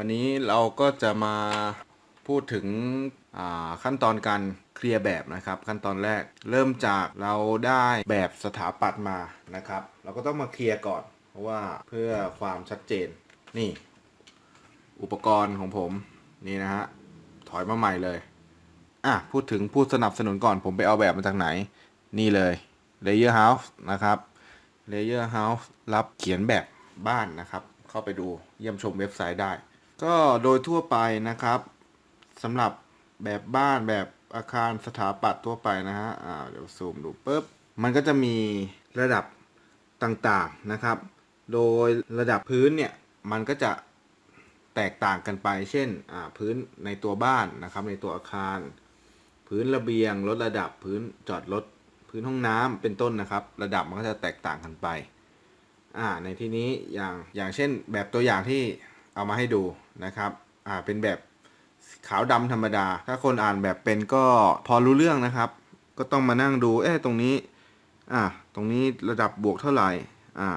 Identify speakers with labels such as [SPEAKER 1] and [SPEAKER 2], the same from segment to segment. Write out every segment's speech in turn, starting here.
[SPEAKER 1] วันนี้เราก็จะมาพูดถึงขั้นตอนการเคลียร์แบบนะครับ ขั้นตอนแรกเริ่มจากเราได้แบบสถาปัตย์มานะครับ เราก็ต้องมาเคลียร์ก่อน เพราะว่าเพื่อความชัดเจนนี่ อุปกรณ์ของผมนี่นะฮะถอยมาใหม่เลยอะพูดถึงผู้สนับสนุนก่อนผมไปเอาแบบมาจากไหน นี่เลย Layer House นะครับ Layer House รับเขียนแบบบ้านนะครับ เข้าไปดูเยี่ยมชมเว็บไซต์ได้ ก็โดยทั่วไปนะครับสำหรับแบบบ้านแบบอาคารสถาปัตย์ทั่วไปนะฮะอ่าเดี๋ยวซูมดูปุ๊บมันก็จะมีระดับต่างๆนะครับ โดยระดับพื้นเนี่ยมันก็จะแตกต่างกันไป เช่นอ่าพื้นในตัวบ้านนะครับ ในตัวอาคาร พื้นระเบียงลดระดับพื้นจอดรถพื้นห้องน้ำเป็นต้นนะครับ ระดับมันก็จะแตกต่างกันไปอ่าในที่นี้อย่างอย่างเช่นแบบตัวอย่างที่ เอามาให้ดูนะครับอ่าเป็นแบบขาวดำธรรมดา ถ้าคนอ่านแบบเป็นก็พอรู้เรื่องนะครับ ก็ต้องมานั่งดูเอ๊ะตรงนี้อ่าตรงนี้ระดับบวกเท่าไหร่อ่า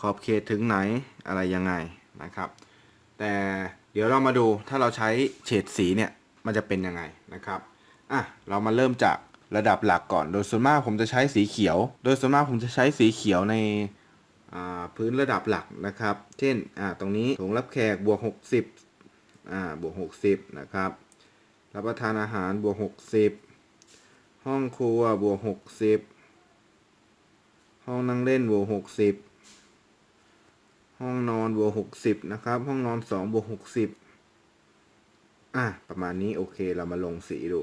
[SPEAKER 1] ขอบเขตถึงไหนอะไรยังไงนะครับ แต่เดี๋ยวเรามาดูถ้าเราใช้เฉดสีเนี่ยมันจะเป็นยังไงนะครับอะเรามาเริ่มจากระดับหลักก่อน โดยส่วนมากผมจะใช้สีเขียว โดยส่วนมากผมจะใช้สีเขียวใน พื้นระดับหลักนะครับ เช่นตรงนี้ถุงรับแขกบวก 60บวก 60 นะครับ รับประทานอาหารบวก 60 ห้องครัวบวก 60 ห้องนั่งเล่นบวก 60 ห้องนอนบวก 60 นะครับ ห้องนอน 2 บวก 60 อะ ประมาณนี้โอเคเรามาลงสีดู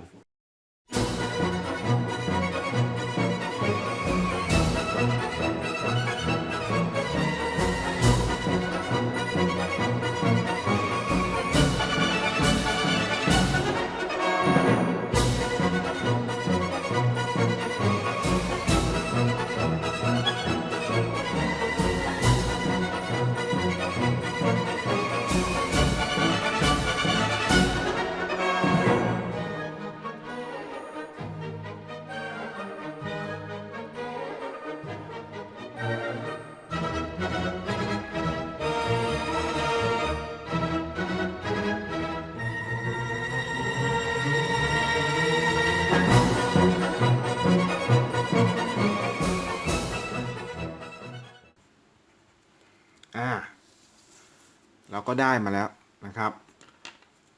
[SPEAKER 1] เราก็ได้มาแล้วนะครับ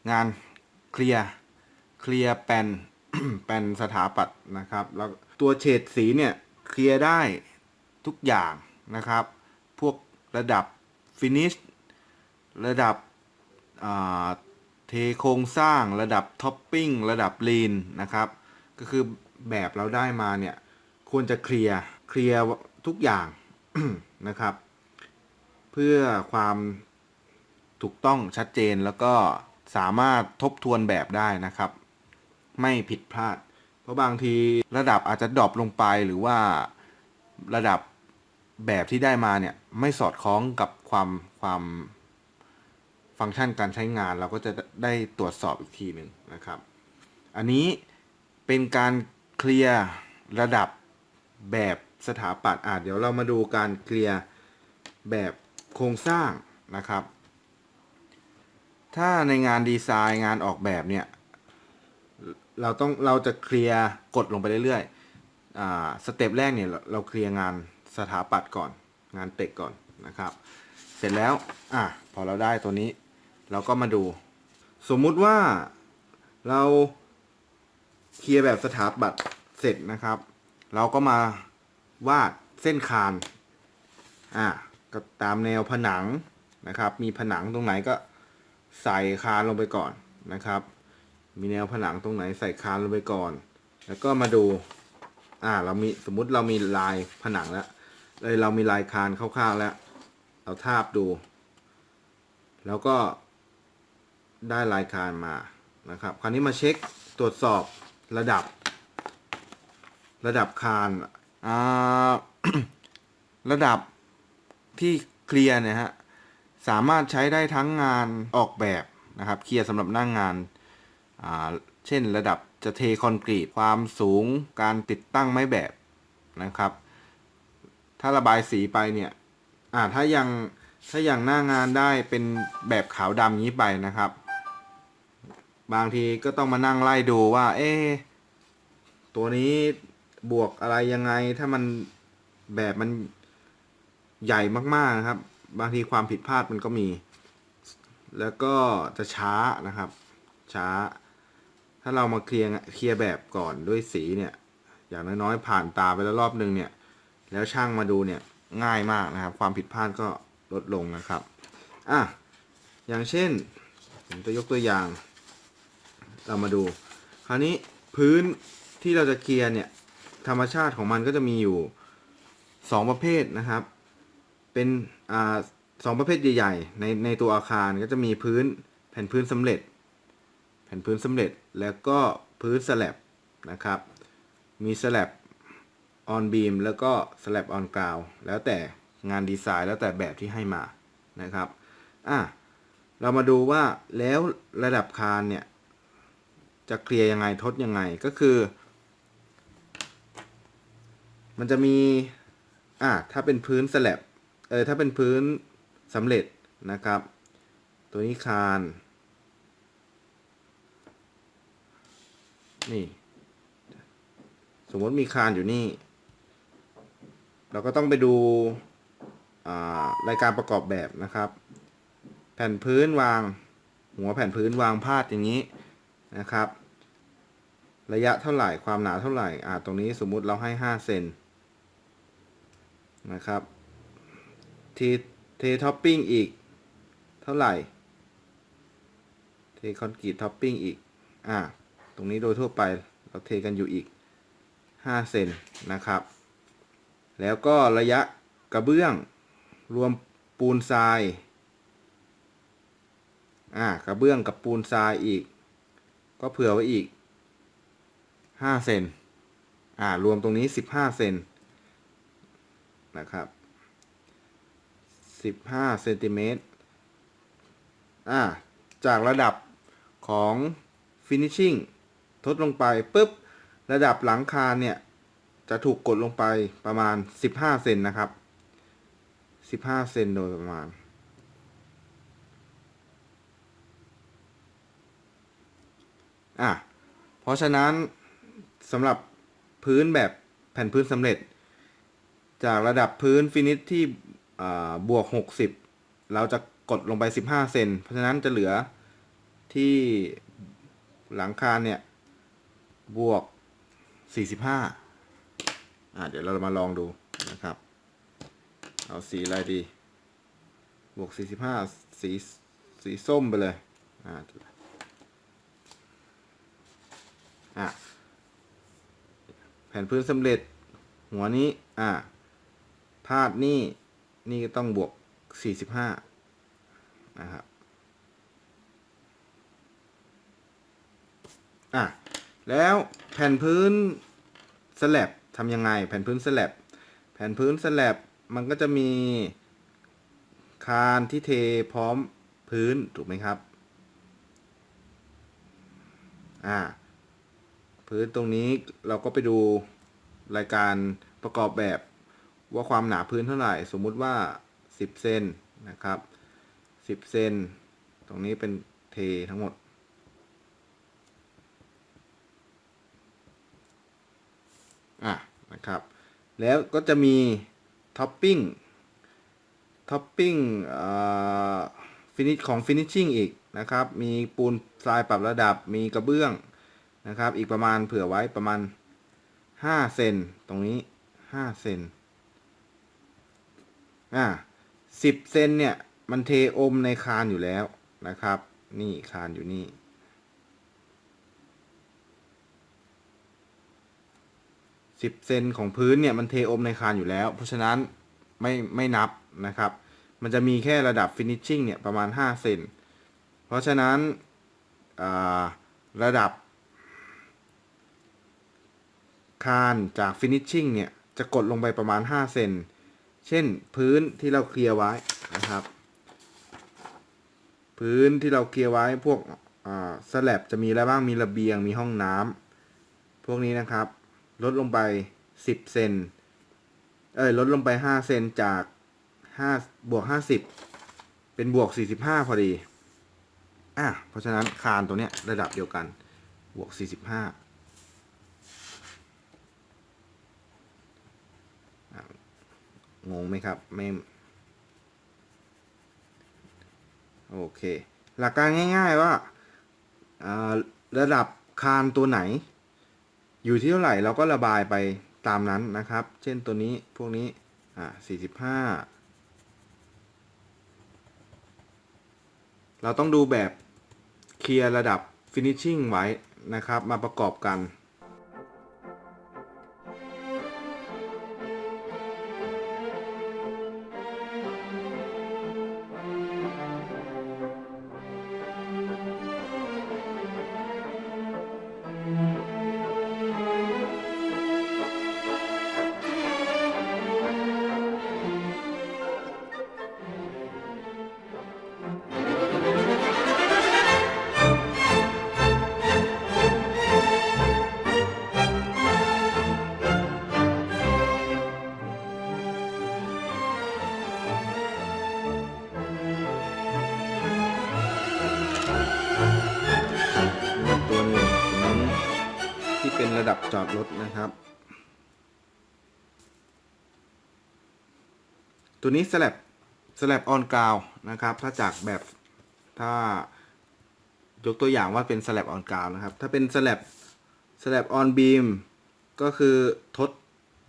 [SPEAKER 1] งานเคลียร์เคลียร์แปนแปนสถาปัตย์นะครับ แล้วตัวเฉดสีเนี่ยเคลียร์ได้ทุกอย่างนะครับ พวกระดับฟินิชระดับเทโครงสร้างระดับท็อปปิ้งระดับลีนนะครับ ก็คือแบบเราได้มาเนี่ย ควรจะเคลียร์เคลียร์ทุกอย่างนะครับ พื่อความถูกต้องชัดเจนแล้วก็สามารถทบทวนแบบได้นะครับ ไม่ผิดพลาด เพราะบางทีระดับอาจจะดรอปลงไปหรือว่าระดับแบบที่ได้มาเนี่ยไม่สอดคล้องกับความความฟังก์ชันการใช้งานเราก็จะได้ตรวจสอบอีกทีหนึ่งนะครับ อันนี้เป็นการเคลียร์ระดับแบบสถาปัตย์อะเดี๋ยวเรามาดูการเคลียร์แบบ โครงสร้างนะครับ ถ้าในงานดีไซน์งานออกแบบเนี่ย เราต้องเราจะเคลียร์กดลงไปเรื่อยๆสเต็ปแรกเนี่ยเราเคลียร์งานสถาปัตย์ก่อน งานเต็กก่อนนะครับ เสร็จแล้วอะพอเราได้ตัวนี้ เราก็มาดู สมมุติว่าเราเคลียร์แบบสถาปัตย์เสร็จนะครับ เราก็มาวาดเส้นคานอะ ตามแนวผนังนะครับ มีผนังตรงไหนก็ใส่คานลงไปก่อนนะครับ มีแนวผนังตรงไหนใส่คานลงไปก่อน แล้วก็มาดู อ่า เรามีสมมุติเรามีลายผนังแล้วเลยเรามีลายคานคร่าวๆแล้ว เราทาบดู แล้วก็ได้ลายคานมานะครับ คราวนี้มาเช็คตรวจสอบระดับ ระดับคานอ่าระดับ ที่เคลียร์เนี่ยฮะสามารถใช้ได้ทั้งงานออกแบบนะครับเคลียร์สำหรับหน้างงานอ่าเช่นระดับจะเทคอนกรีตความสูงการติดตั้งไม้แบบนะครับ ถ้าระบายสีไปเนี่ยอ่าถ้ายังถ้าอย่างหน้างานได้เป็นแบบขาวดำนี้ไปนะครับ บางทีก็ต้องมานั่งไล่ดูว่า เอ๊ตัวนี้บวกอะไรยังไงถ้ามันแบบมัน ใหญ่มากๆนะครับ บางทีความผิดพลาดมันก็มี แล้วก็จะช้านะครับ ช้า ถ้าเรามาเคลียร์เคลียร์แบบก่อนด้วยสีเนี่ย อย่างน้อยๆผ่านตาไปแล้วรอบนึงเนี่ย แล้วช่างมาดูเนี่ยง่ายมากนะครับ ความผิดพลาดก็ลดลงนะครับอะอย่างเช่นผมจะยกตัวอย่าง เรามาดู คราวนี้พื้นที่เราจะเคลียร์เนี่ยธรรมชาติของมันก็จะมีอยู่สองประเภทนะครับ เป็นอ่าสองประเภทใหญ่ๆในในตัวอาคารก็จะมีพื้นแผ่นพื้นสำเร็จ แผ่นพื้นสำเร็จแล้วก็พื้นสแลบนะครับ มีสแลบออนบีมแล้วก็สแลบออนกราวแล้วแต่งานดีไซน์แล้วแต่แบบที่ให้มานะครับอะเรามาดูว่าแล้วระดับคานเนี่ย จะเคลียร์ยังไงทดยังไงก็คือ มันจะมีอะถ้าเป็นพื้นสแลบ เออถ้าเป็นพื้นสำเร็จนะครับ ตัวนี้คาน นี่ สมมติมีคานอยู่นี่ เราก็ต้องไปดูรายการประกอบแบบนะครับ แผ่นพื้นวาง หัวแผ่นพื้นวางพาดอย่างนี้นะครับ ระยะเท่าไหร่ความหนาเท่าไหร่อ่าตรงนี้สมมุติเราให้ห้าเซนนะครับ ทีเทท็อปปิ้งอีก เท่าไหร่ เทคอนกรีตท็อปปิ้งอีก อ่า ตรงนี้โดยทั่วไปเราเทกันอยู่อีกห้าเซนนะครับ แล้วก็ระยะกระเบื้องรวมปูนทราย อ่ากระเบื้องกับปูนทรายอีก ก็เผื่อไว้อีกห้าเซนอ่ารวมตรงนี้สิบห้าเซนนะครับ สิบห้าเซนติเมตรอ่าจากระดับของ finishing ทดลงไปปุ๊บ ระดับหลังคาเนี่ย จะถูกกดลงไปประมาณ 15 เซนนะครับ 15 เซนโดยประมาณ อะ เพราะฉะนั้นสำหรับพื้นแบบแผ่นพื้นสำเร็จ จากระดับพื้นฟินิชที่ บวก 60 เราจะกดลงไป 15 เซน เพราะฉะนั้นจะเหลือที่หลังคาเนี่ย บวก 45อ่าเดี๋ยวเรามาลองดูนะครับ เอาสีอะไรดี บวก 45 สีสีส้มไปเลย อ่าอะแผ่นพื้นสำเร็จ หัวนี้ อ่าพาดนี่ นี่ต้องบวก 45 นะครับ อะ แล้วแผ่นพื้นสแลบทำยังไง แผ่นพื้นสแลบแผ่นพื้นสแลบมันก็จะมีคานที่เทพร้อมพื้นถูกไหมครับ อ่า พื้นตรงนี้เราก็ไปดูรายการประกอบแบบ ว่าความหนาพื้นเท่าไหร่ สมมุติว่า 10 เซนนะครับ 10 เซน ตรงนี้เป็นเททั้งหมด อะ นะครับ แล้วก็จะมีท็อปปิ้ง ท็อปปิ้งฟินิชของฟินิชชิ่งอีกนะครับ มีปูนทรายปรับระดับ มีกระเบื้องนะครับ อีกประมาณเผื่อไว้ประมาณ 5 เซน ตรงนี้ 5 เซน อะ10เซนเนี่ย มันเทอมในคานอยู่แล้วนะครับ นี่คานอยู่นี่ สิบเซนของพื้นเนี่ย มันเทอมในคานอยู่แล้ว เพราะฉะนั้นไม่ไม่นับนะครับ มันจะมีแค่ระดับ finishing เนี่ยประมาณ5เซน เพราะฉะนั้นระดับคานจาก finishing เนี่ย จะกดลงไปประมาณ5เซน เช่นพื้นที่เราเคลียร์ไว้นะครับ พื้นที่เราเคลียร์ไว้พวกสแลบจะมีอะไรบ้างมีระเบียงมีห้องน้ำพวกนี้นะครับ ลดลงไป 10 เซนเอ้ยลดลงไป 5 เซนจาก5บวก 50 เป็นบวก 45 พอดีอะเพราะฉะนั้นคานตัวเนี้ยระดับเดียวกันบวก 45อะ งงไหมครับไม่โอเค หลักการง่าย ๆว่าาระดับคานตัวไหน อยู่ที่เท่าไหร่เราก็ระบายไปตามนั้นนะครับ เช่นตัวนี้พวกนี้อ่า45เราต้องดูแบบเคลียร์ระดับ finishing ไว้นะครับ มาประกอบกัน จอดรถนะครับ ตัวนี้สลับสลับออนกาวนะครับ ถ้าจากแบบถ้ายกตัวอย่างว่าเป็นสลับออนกาวนะครับ ถ้าเป็นสลับสลับออนบีมก็คือทด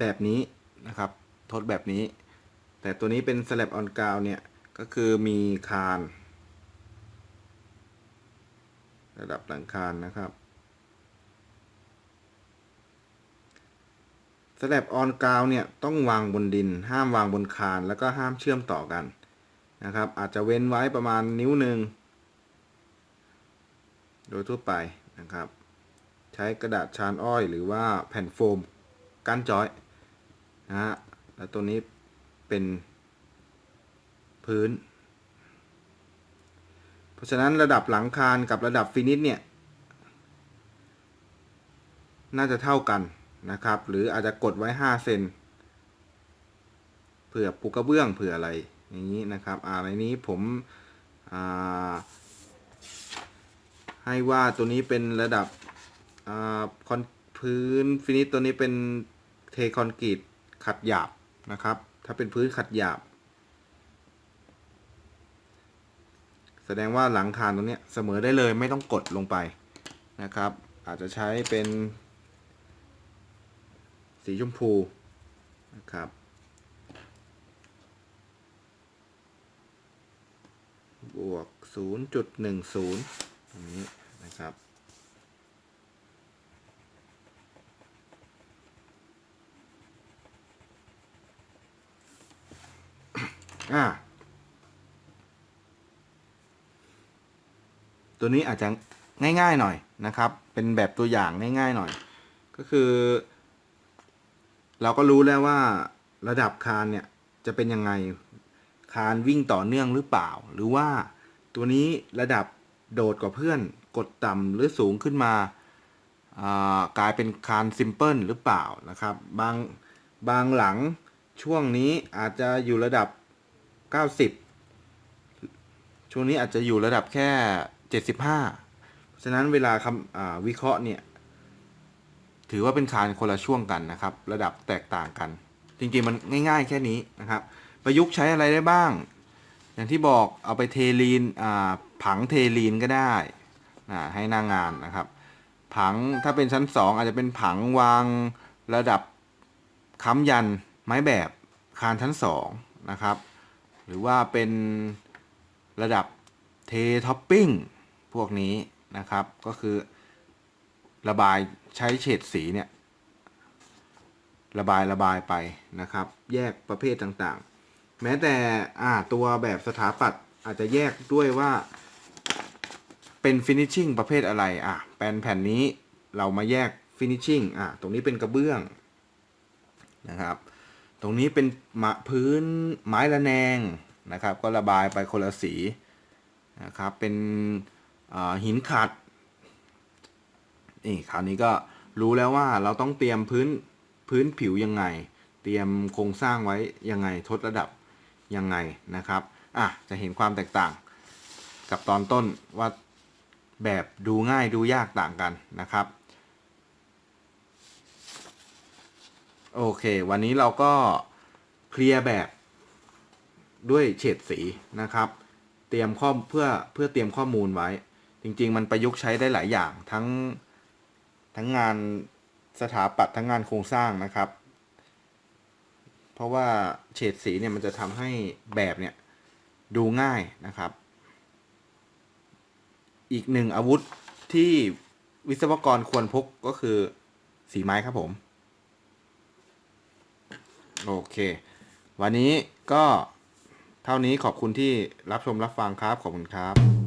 [SPEAKER 1] แบบนี้นะครับทดแบบนี้ แต่ตัวนี้เป็นสลับออนกาวเนี่ยก็คือมีคาน ระดับหลังคานนะครับ สแลบออนกราวเนี่ยต้องวางบนดิน ห้ามวางบนคาน แล้วก็ห้ามเชื่อมต่อกันนะครับ อาจจะเว้นไว้ประมาณนิ้วหนึ่งโดยทั่วไปนะครับ ใช้กระดาษชานอ้อยหรือว่าแผ่นโฟมกั้นจอยนะฮะแล้วตัวนี้เป็นพื้น เพราะฉะนั้นระดับหลังคานกับระดับฟินิชเนี่ย น่าจะเท่ากัน นะครับ หรืออาจจะกดไว้ 5 เซนเผื่อปูกระเบื้องเผื่ออะไรอย่างนี้นะครับอ่าในนี้ผมให้ว่าตัวนี้เป็นระดับอคอนพื้นฟินิชตัวนี้เป็นเทคอนกรีตขัดหยาบนะครับ ถ้าเป็นพื้นขัดหยาบ แสดงว่าหลังคานตรงนี้เสมอได้เลยไม่ต้องกดลงไปนะครับ อาจจะใช้เป็น สีชมพูนะครับบวก 0.10 ตรงนี้นะครับ อ่า ตัวนี้อาจจะง่ายๆหน่อยนะครับ เป็นแบบตัวอย่างง่ายๆหน่อย ก็คือ เราก็รู้แล้วว่าระดับคานเนี่ยจะเป็นยังไงคานวิ่งต่อเนื่องหรือเปล่า หรือว่าตัวนี้ระดับโดดกว่าเพื่อนกดต่ำหรือสูงขึ้นมาากลายเป็นคานซิมเพิลหรือเปล่านะครับ บางบางหลังช่วงนี้อาจจะอยู่ระดับ 90 ช่วงนี้อาจจะอยู่ระดับแค่ 75 ฉะนั้นเวลาคำวิเคราะห์เนี่ย ถือว่าเป็นคานคนละช่วงกันนะครับ ระดับแตกต่างกัน จริงๆมันง่าย ๆ แค่นี้นะครับ ประยุกต์ใช้อะไรได้บ้าง อย่างที่บอกเอาไปเทลีนผังเทลีนก็ได้อ่าให้หน้างงานนะครับ ผังถ้าเป็นชั้น 2 อาจจะเป็นผังวางระดับค้ำยันไม้แบบคานชั้น2นะครับ หรือว่าเป็นระดับเทท็อปปิ้งพวกนี้นะครับก็คือ ระบายใช้เฉดสีเนี่ยระบายระบายไปนะครับ แยกประเภทต่างๆ แม้แต่อ่าตัวแบบสถาปัตย์อาจจะแยกด้วยว่าเป็นฟินิชชิ่งประเภทอะไรอะแปลนแผ่นนี้เรามาแยกฟินิชชิ่งอะตรงนี้เป็นกระเบื้องนะครับ ตรงนี้เป็นมะพื้นไม้ระแนงนะครับ ก็ระบายไปคนละสีนะครับ เป็นอ่าหินขัด นี่คราวนี้ก็รู้แล้วว่าเราต้องเตรียมพื้นพื้นผิวยังไง เตรียมโครงสร้างไว้ยังไงทดระดับยังไงนะครับอะจะเห็นความแตกต่าง กับตอนต้นว่าแบบดูง่ายดูยากต่างกันนะครับโอเค วันนี้เราก็เคลียร์แบบด้วยเฉดสีนะครับ เตรียมข้อเพื่อเพื่อเตรียมข้อมูลไว้ จริง ๆ มันประยุกต์ใช้ได้หลายอย่างทั้ง ทั้งงานสถาปัตย์ทั้งงานโครงสร้างนะครับ เพราะว่าเฉดสีเนี่ยมันจะทำให้แบบเนี่ยดูง่ายนะครับ อีกหนึ่งอาวุธที่วิศวกรควรพกก็คือสีไม้ครับผม โอเค วันนี้ก็เท่านี้ขอบคุณที่รับชมรับฟังครับ ขอบคุณครับ